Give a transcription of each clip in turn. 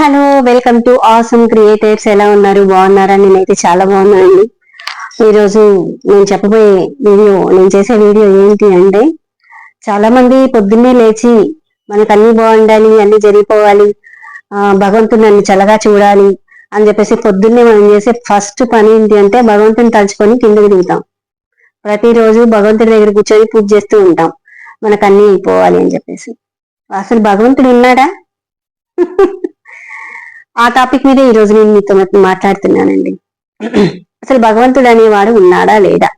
Hello welcome to awesome creators. ఎలా ఉన్నారు? బాగున్నారా? నేనైతే చాలా బాగున్నానండి. ఈరోజు నేను చెప్పబోయే వీడియో నేను చేసే వీడియో ఏంటి అంటే చాలా మంది పొద్దున్నే లేచి మనకు అన్ని బాగుండాలి అన్ని జరిగిపోవాలి. భగవంతుని అన్ని చల్లగా చూడాలి అని చెప్పేసి పొద్దున్నే మనం చేసే ఫస్ట్ పని ఏంటి అంటే భగవంతుని తలుచుకొని కిందకి దిగుతాం. ప్రతిరోజు భగవంతుడి దగ్గర కూర్చొని పూజ చేస్తూ ఉంటాం. మనకు అన్ని అయిపోవాలి అని చెప్పేసి. అసలు భగవంతుడు ఉన్నాడా? ఆ టాపిక్ మీద ఈ రోజు నేను మీతో మాట్లాడుతున్నానండి. అసలు భగవంతుడు అనేవాడు ఉన్నాడా లేదా?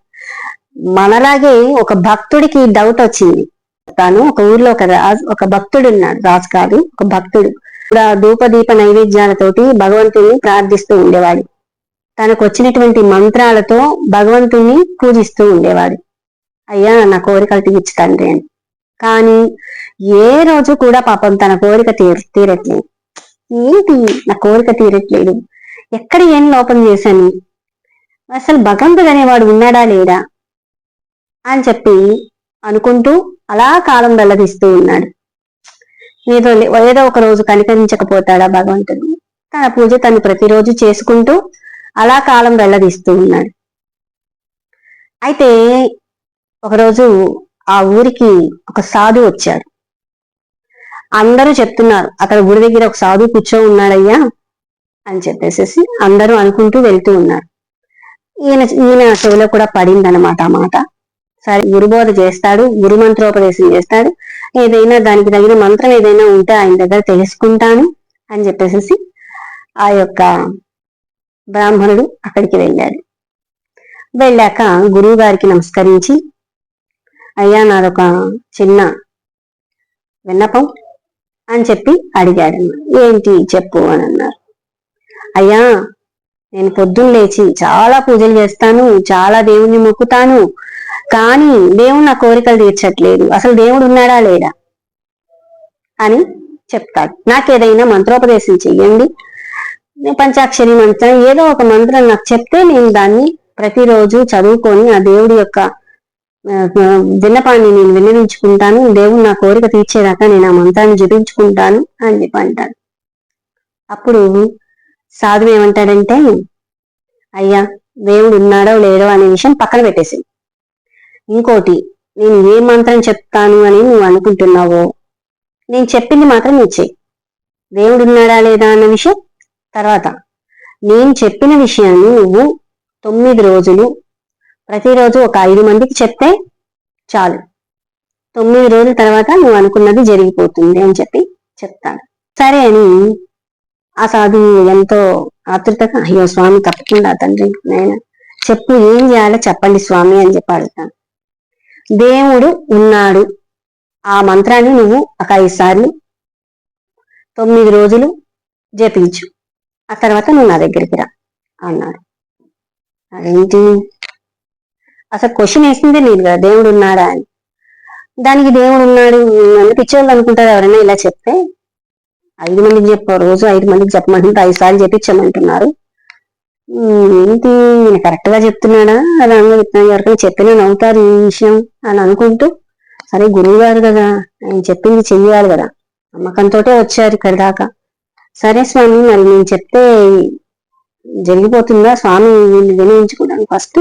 మనలాగే ఒక భక్తుడికి డౌట్ వచ్చింది. తాను ఒక ఊర్లో ఒక రాజు ఒక భక్తుడు ఉన్నాడు. రాజు కాదు ఒక భక్తుడు. కూడా ధూపదీప నైవేద్యాలతోటి భగవంతుడిని ప్రార్థిస్తూ ఉండేవాడు. తనకు వచ్చినటువంటి మంత్రాలతో భగవంతుణ్ణి పూజిస్తూ ఉండేవాడు. అయ్యా నా కోరికలు తీర్చు తండ్రి అని. కానీ ఏ రోజు కూడా పాపం తన కోరిక తీర్ తీరట్లేదు. ఏంటి నా కోరిక తీరట్లేదు? ఎక్కడ ఏం లోపం చేశాను? అసలు భగవంతుడు అనేవాడు ఉన్నాడా లేడా అని చెప్పి అనుకుంటూ అలా కాలం వెళ్ళదీస్తూ ఉన్నాడు. ఏదో ఏదో ఒక రోజు కనికరించకపోతాడా భగవంతుడు? తన పూజ తను ప్రతిరోజు చేసుకుంటూ అలా కాలం వెళ్ళదీస్తూ ఉన్నాడు. అయితే ఒకరోజు ఆ ఊరికి ఒక సాధు వచ్చాడు. అందరూ చెప్తున్నారు అక్కడ గుడి దగ్గర ఒక సాధు కూర్చో ఉన్నాడయ్యా అని చెప్పేసేసి అందరూ అనుకుంటూ వెళ్తూ ఉన్నారు. ఈయన ఈయన చెవిలో కూడా పడింది అనమాట ఆ మాట. సరే గురుబోధ చేస్తాడు గురు మంత్రోపదేశం చేస్తాడు. ఏదైనా దానికి తగిన మంత్రం ఏదైనా ఉంటే ఆయన దగ్గర తెలుసుకుంటాను అని చెప్పేసి ఆ యొక్క బ్రాహ్మణుడు అక్కడికి వెళ్ళాడు. వెళ్ళాక గురువు గారికి నమస్కరించి అయ్యా నాదొక చిన్న విన్నపం అని చెప్పి అడిగాడు ఏంటి చెప్పు అని అన్నారు. అయ్యా నేను పొద్దున్న లేచి చాలా పూజలు చేస్తాను చాలా దేవుణ్ణి మొక్కుతాను కానీ దేవుడు నా కోరికలు తీర్చట్లేదు. అసలు దేవుడు ఉన్నాడా లేడా? అని చెప్తాడు. నాకేదైనా మంత్రోపదేశం చెయ్యండి. పంచాక్షరి మంత్రం ఏదో ఒక మంత్రం నాకు చెప్తే నేను దాన్ని ప్రతిరోజు చదువుకొని ఆ దేవుడి యొక్క విన్నపాన్ని నేను విన్నవించుకుంటాను. దేవుడు నా కోరిక తీర్చేదాకా నేను ఆ మంత్రాన్ని జపించుకుంటాను అని చెప్పి అంటాడు. అప్పుడు సాధువు ఏమంటాడంటే అయ్యా దేవుడు ఉన్నాడో లేడో అనే విషయం పక్కన పెట్టేసి ఇంకోటి నేను ఏ మంత్రం చెప్తాను అని నువ్వు అనుకుంటున్నావో నేను చెప్పింది మాత్రం నువ్వు చెయ్యి. దేవుడు ఉన్నాడా లేదా అన్న విషయం తర్వాత నేను చెప్పిన విషయాన్ని నువ్వు తొమ్మిది రోజులు ప్రతిరోజు ఒక ఐదు మందికి చెప్తే చాలు. తొమ్మిది రోజుల తర్వాత నువ్వు అనుకున్నది జరిగిపోతుంది అని చెప్పి చెప్తాడు సరే అని ఆ సాధువు ఎంతో ఆతృతగా అయ్యో స్వామి తప్పకుండా తండ్రి నేను చెప్పు ఏం చేయాలో చెప్పండి స్వామి అని చెప్పి అడుగుతాను. దేవుడు ఉన్నాడు. ఆ మంత్రాన్ని నువ్వు ఒక ఐదు సార్లు తొమ్మిది రోజులు జపించు. ఆ తర్వాత నువ్వు నా దగ్గరికి రా అన్నాడు. అదేంటి? అసలు క్వశ్చన్ వేసిందే నేను కదా దేవుడు ఉన్నాడా అని. దానికి దేవుడు ఉన్నాడు అని పిచ్చోళ్ళు అనుకుంటారు ఎవరైనా ఇలా చెప్తే. ఐదు మందికి చెప్ప రోజు ఐదు మందికి చెప్పమంటుంటే ఐదు సార్లు చెప్పించమంటున్నారు. ఏంటి నేను కరెక్ట్గా చెప్తున్నాడా? అలా అన్న చెప్తున్నాను ఎవరికైనా చెప్పినా నవ్వుతారు ఈ విషయం అని అనుకుంటూ. సరే గురువు గారు కదా ఆయన చెప్పింది చెయ్యాలి కదా. నమ్మకంతో వచ్చారు ఇక్కడ దాకా. సరే స్వామి మరి నేను చెప్తే జరిగిపోతుందా? స్వామి వీళ్ళు వినియోగించుకుంటాను ఫస్ట్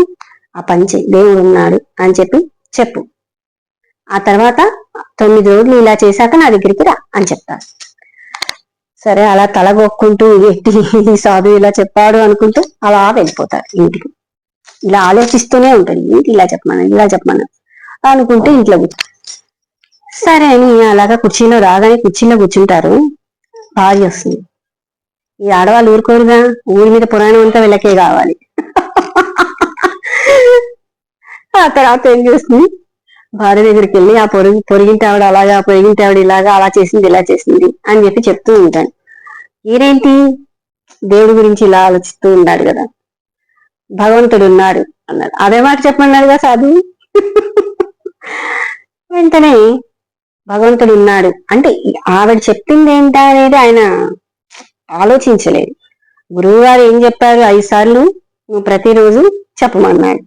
ఆ పని దేవుడు ఉన్నాడు అని చెప్పి చెప్పు. ఆ తర్వాత తొమ్మిది రోజులు ఇలా చేశాక నా దగ్గరికి రా అని చెప్తారు సరే అలా తలగొక్కుంటూ వ్యక్తి ఈ సాధువు ఇలా చెప్పాడు అనుకుంటూ అలా వెళ్ళిపోతారు ఇంటికి. ఇలా ఆలోచిస్తూనే ఉంటాడు ఏంటి ఇలా చెప్పమన్నా ఇలా చెప్పమన్నా అనుకుంటూ ఇంట్లో సరే అని అలాగా కుర్చీలో రాగానే కుర్చీలో కూర్చుంటారు భార్య వస్తుంది. ఈ ఆడవాళ్ళు ఊరుకోరుగా ఊరి మీద పురాణం అంతా వీళ్ళకే కావాలి. ఆ తర్వాత ఏం చేస్తుంది భార్య దగ్గరికి వెళ్ళి ఆ పొరుగు పొరిగింటి ఆవిడ అలాగా పొరిగింటి ఆవిడ ఇలాగా అలా చేసింది ఇలా చేసింది అని చెప్పి చెప్తూ ఉంటాను ఈరేంటి దేవుడి గురించి ఇలా ఆలోచిస్తూ ఉన్నాడు కదా. భగవంతుడు ఉన్నాడు అన్నాడు. అదే మాట చెప్పమన్నాడు కదా సాధు? వెంటనే భగవంతుడు ఉన్నాడు. అంటే ఆవిడ చెప్పింది ఏంటా అనేది ఆయన ఆలోచించలేదు. గురువు గారు ఏం చెప్పారు? ఐదు సార్లు నువ్వు ప్రతిరోజు చెప్పమన్నాడు.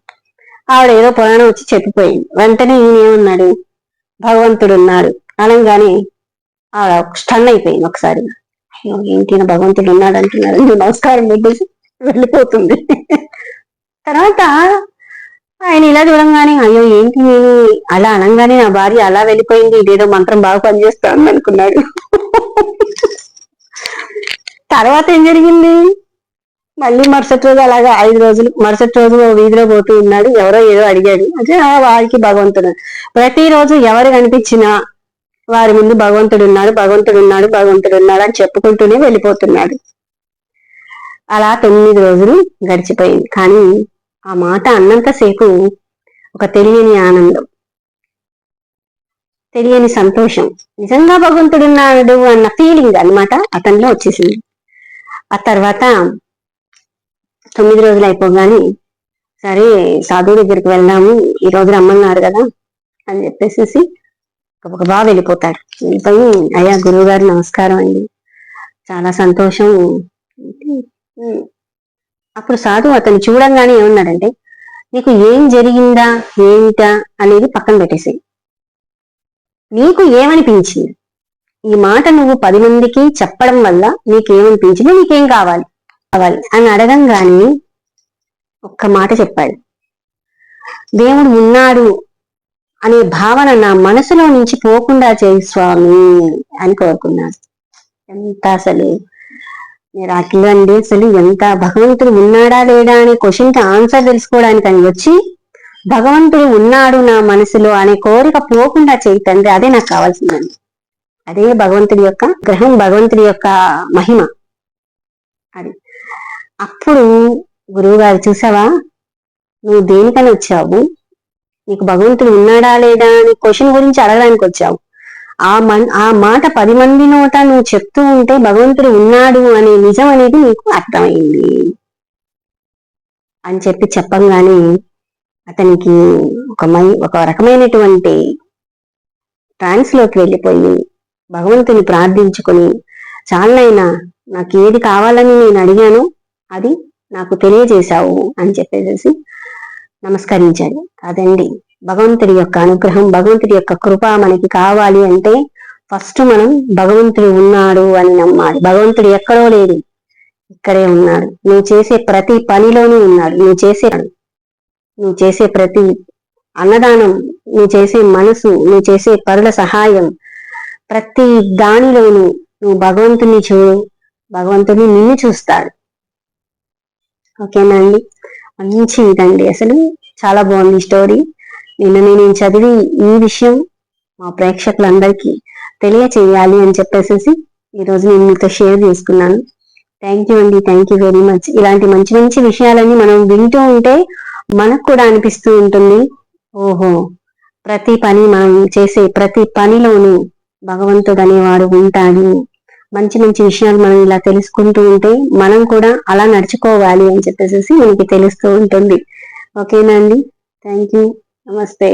ఆవిడ ఏదో పురాణం వచ్చి చెప్పిపోయింది. వెంటనే ఈయన ఏమన్నాడు? భగవంతుడు ఉన్నాడు అనగానే ఆవిడ స్టన్ అయిపోయింది ఒకసారి. ఏంటి భగవంతుడు ఉన్నాడు అంటున్నాడు. నువ్వు నమస్కారం పెట్టేసి వెళ్ళిపోతుంది. తర్వాత ఆయన ఇలా చూడంగానే అయ్యో ఏంటి నేను అలా అనగానే నా భార్య అలా వెళ్ళిపోయింది. ఇదేదో మంత్రం బాగా పనిచేస్తాను అనుకున్నాడు తర్వాత ఏం జరిగింది? మళ్ళీ మరుసటి రోజు అలాగా ఐదు రోజులు మరుసటి రోజు వీధిలో పోతూ ఉన్నాడు. ఎవరో ఏదో అడిగాడు. అదే ఆ వారికి భగవంతుడు. ప్రతిరోజు ఎవరు కనిపించినా వారి ముందు భగవంతుడు ఉన్నాడు భగవంతుడు ఉన్నాడు భగవంతుడు ఉన్నాడు అని చెప్పుకుంటూనే వెళ్ళిపోతున్నాడు. అలా తొమ్మిది రోజులు గడిచిపోయింది. కానీ ఆ మాట అన్నంతసేపు ఒక తెలియని ఆనందం తెలియని సంతోషం. నిజంగా భగవంతుడున్నాడు అన్న ఫీలింగ్ అన్నమాట అతనిలో వచ్చేసింది. ఆ తర్వాత తొమ్మిది రోజులు అయిపోగానే సరే సాధువు దగ్గరికి వెళ్దాము ఈ రోజు రమ్మన్నారు కదా అని చెప్పేసి ఒక బాగా వెళ్ళిపోతాడు వెళ్ళిపోయి అయ్యా గురువు గారు నమస్కారం అండి. చాలా సంతోషం. అప్పుడు సాధు అతను చూడంగానే ఏమన్నాడంటే నీకు ఏం జరిగిందా ఏమిటా అనేది పక్కన పెట్టేసి నీకు ఏమనిపించింది? ఈ మాట నువ్వు పది మందికి చెప్పడం వల్ల నీకేమనిపించింది? నీకేం కావాలి? కావాలి అని అడగంగానే ఒక్క మాట చెప్పాడు. దేవుడు ఉన్నాడు అనే భావన నా మనసులో నుంచి పోకుండా చేయి స్వామి అని కోరుకున్నాను ఎంత అసలు? మీరు అట్లా అండి అసలు ఎంత భగవంతుడు ఉన్నాడా లేడా అనే క్వశ్చన్కి ఆన్సర్ తెలుసుకోవడానికి అని వచ్చి భగవంతుడు ఉన్నాడు నా మనసులో అనే కోరిక పోకుండా చేయి తండ్రి అదే నాకు కావాల్సిందండి. అదే భగవంతుడి యొక్క గ్రహం భగవంతుడి యొక్క మహిమ. అది. అప్పుడు గురువు గారు చూసావా? నువ్వు దేనికని వచ్చావు? నీకు భగవంతుడు ఉన్నాడా లేదా అని క్వశ్చన్ గురించి అడగడానికి వచ్చావు. ఆ మన్ ఆ మాట పది మంది నోట నువ్వు చెప్తూ ఉంటే భగవంతుడు ఉన్నాడు అనే నిజం అనేది నీకు అర్థమైంది. అని చెప్పి చెప్పంగానే అతనికి ఒక మై ఒక రకమైనటువంటి ట్రాన్స్లోకి వెళ్ళిపోయి భగవంతుని ప్రార్థించుకొని చాలనైనా నాకు ఏది కావాలని నేను అడిగాను అది నాకు తెలియజేశావు అని చెప్పేసి నమస్కరించాడు కాదండి భగవంతుడి యొక్క అనుగ్రహం భగవంతుడి యొక్క కృప మనకి కావాలి అంటే ఫస్ట్ మనం భగవంతుడు ఉన్నాడు అని నమ్మాలి. భగవంతుడు ఎక్కడో లేదు ఇక్కడే ఉన్నాడు. నువ్వు చేసే ప్రతి పనిలోనూ ఉన్నాడు. నువ్వు చేసే నువ్వు చేసే ప్రతి అన్నదానం నువ్వు చేసే మనసు నువ్వు చేసే పరుల సహాయం ప్రతి దానిలోనూ నువ్వు భగవంతుని చూ భగవంతుని నిన్ను చూస్తాడు. ఓకేనా అండి మంచి ఇదండి అసలు చాలా బాగుంది స్టోరీ. నిన్న నేను చదివి ఈ విషయం మా ప్రేక్షకులందరికీ తెలియచేయాలి అని చెప్పేసి ఈరోజు నేను మీతో షేర్ చేసుకున్నాను. థ్యాంక్ యూ అండి. Thank you very much. ఇలాంటి మంచి మంచి విషయాలన్నీ మనం వింటూ ఉంటే మనకు కూడా అనిపిస్తూ ఉంటుంది. ఓహో! ప్రతి పని మనం చేసే ప్రతి పనిలోనూ భగవంతుడు అనేవాడు ఉంటాడు. మంచి మంచి విషయాలు మనం ఇలా తెలుసుకుంటూ ఉంటే మనం కూడా అలా నడుచుకోవాలి అని చెప్పేసి మనకి తెలుస్తూ ఉంటుంది. ఓకేనా అండి? థ్యాంక్ యూ నమస్తే